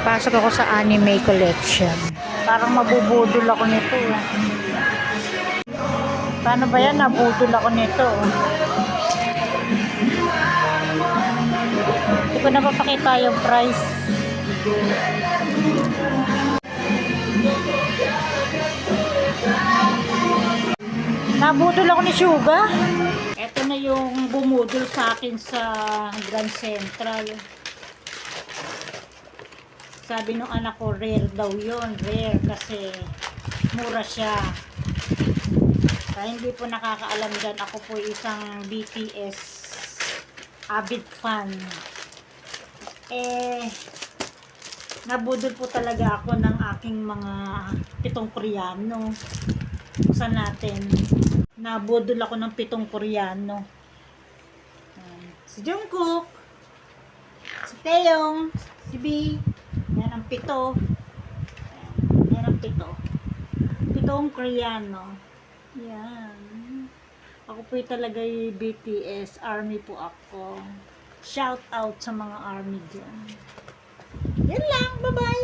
Pasok ako sa anime collection. Parang mabubudol ako nito. eh. Paano ba yan? Nabudol ako nito. Hindi ko na papakita yung price. Nabudol ako ni Suga. Ito na yung bumudol sa akin sa Grand Central. Sabi nung anak ko, rare daw yon Rare kasi mura siya. Kaya hindi po nakakaalam dyan. Ako po isang BTS avid fan. Eh, nabudol po talaga ako ng aking mga pitong koreano. Buksan natin. Nabudol ako ng pitong koreano. Si Jungkook. Si Taeyong. Si B. Pito. Yan ang pito. Pitong koreano. Yan. Ako po talaga yung BTS. Army po ako. Shout out sa mga army dyan. Yan lang. Bye-bye.